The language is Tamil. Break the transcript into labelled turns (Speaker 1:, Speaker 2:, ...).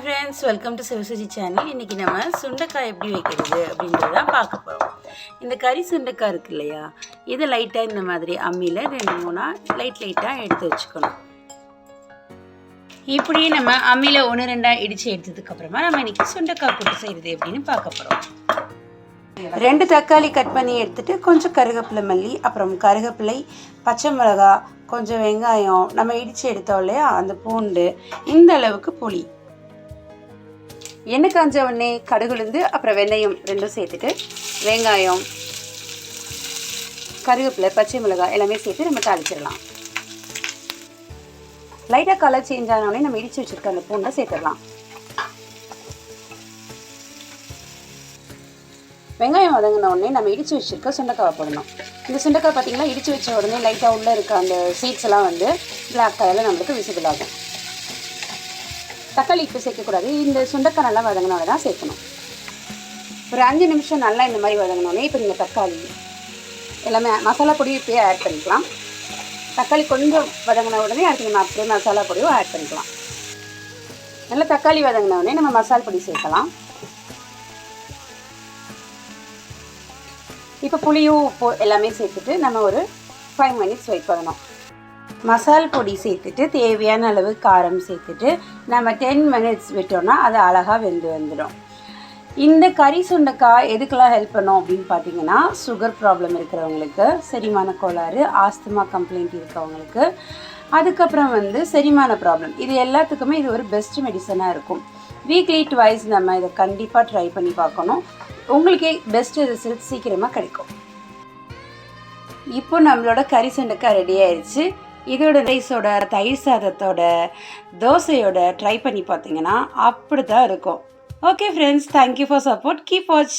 Speaker 1: Friends welcome to Sivasuji channel இன்றைக்கி நம்ம சுண்டைக்காய் எப்படி வைக்கிறது அப்படின்றத தான் பார்க்க போகிறோம் இந்த கறி சுண்டைக்காய் இருக்கு இல்லையா? இது லைட்டாக இந்த மாதிரி அம்மியில் ரெண்டு மூணாக லைட் லைட்டாக எடுத்து வச்சுக்கணும். இப்படியே நம்ம அம்மியில் ஒன்று ரெண்டாக இடித்து எடுத்ததுக்கப்புறமா நம்ம இன்றைக்கி சுண்டைக்காய் கூட்டு செய்கிறது எப்படின்னு பார்க்க போகிறோம் ரெண்டு தக்காளி கட் பண்ணி எடுத்துட்டு கொஞ்சம் கருவேப்பிலை மல்லி அப்புறம் கருவேப்பிலை பச்சை மிளகா கொஞ்சம் வெங்காயம் நம்ம இடித்து எடுத்தோம் இல்லையா? அந்த பூண்டு இந்த அளவுக்கு புளி. எண்ணெய் காஞ்ச உடனே கடுகுலுந்து அப்புறம் வெந்தயம் ரெண்டும் சேர்த்துட்டு வெங்காயம் கருவேப்பிலை பச்சை மிளகாய் எல்லாமே சேர்த்து நம்ம தாளிச்சிடலாம். லைட்டாக கலர் சேஞ்ச் ஆனாலே உடனே நம்ம இடித்து வச்சுருக்க அந்த பூண்டை சேர்த்துடலாம். வெங்காயம் வதங்கின உடனே நம்ம இடித்து வச்சுருக்க சுண்டக்காவை போடணும். இந்த சுண்டக்காய் பார்த்தீங்கன்னா இடித்து வச்ச உடனே லைட்டாக உள்ளே இருக்க அந்த சீட்ஸ் எல்லாம் வந்து பிளாக் கலரில் நம்மளுக்கு விசிபிள் ஆகும். தக்காளி இப்போ சேர்க்கக்கூடாது. இந்த சுண்டக்காய் நல்லா வதங்கினோட தான் சேர்க்கணும். ஒரு அஞ்சு நிமிஷம் நல்லா இந்த மாதிரி வதங்கினோடனே இப்போ நீங்கள் தக்காளி எல்லாமே மசாலா பொடியும் இப்போயே ஆட் பண்ணிக்கலாம். தக்காளி கொஞ்சம் வதங்கின உடனே அடுத்து நம்ம அப்படியே மசாலா பொடியும் ஆட் பண்ணிக்கலாம். நல்லா தக்காளி வதங்கின உடனே நம்ம மசாலா பொடி சேர்க்கலாம். இப்போ புளியும் உப்பு எல்லாமே சேர்த்துட்டு நம்ம ஒரு ஃபைவ் மினிட்ஸ் வெயிட் பண்ணணும். மசால் பொடி சேர்த்துட்டு தேவையான அளவு காரம் சேர்த்துட்டு நம்ம டென் மினிட்ஸ் விட்டோம்னா அது அழகாக வெந்து வந்துடும். இந்த கறி சுண்டைக்காய் எதுக்கெல்லாம் ஹெல்ப் பண்ணும் அப்படின்னு பார்த்தீங்கன்னா சுகர் ப்ராப்ளம் இருக்கிறவங்களுக்கு செரிமான கோளாறு ஆஸ்துமா கம்ப்ளைண்ட் இருக்கவங்களுக்கு அதுக்கப்புறம் வந்து செரிமான ப்ராப்ளம் இது எல்லாத்துக்குமே இது ஒரு பெஸ்ட் மெடிசனாக இருக்கும். வீக்லி ட்வைஸ் நம்ம இதை கண்டிப்பாக ட்ரை பண்ணி பார்க்கணும். உங்களுக்கே பெஸ்ட் ரிசல்ட் சீக்கிரமாக கிடைக்கும். இப்போ நம்மளோட கறி சுண்டைக்காய் ரெடி ஆயிடுச்சு இதோட ரைஸோட தயிர் சாதத்தோட தோசையோட ட்ரை பண்ணி பார்த்தீங்கன்னா அப்படி தான் இருக்கும் okay friends thank you for support keep watch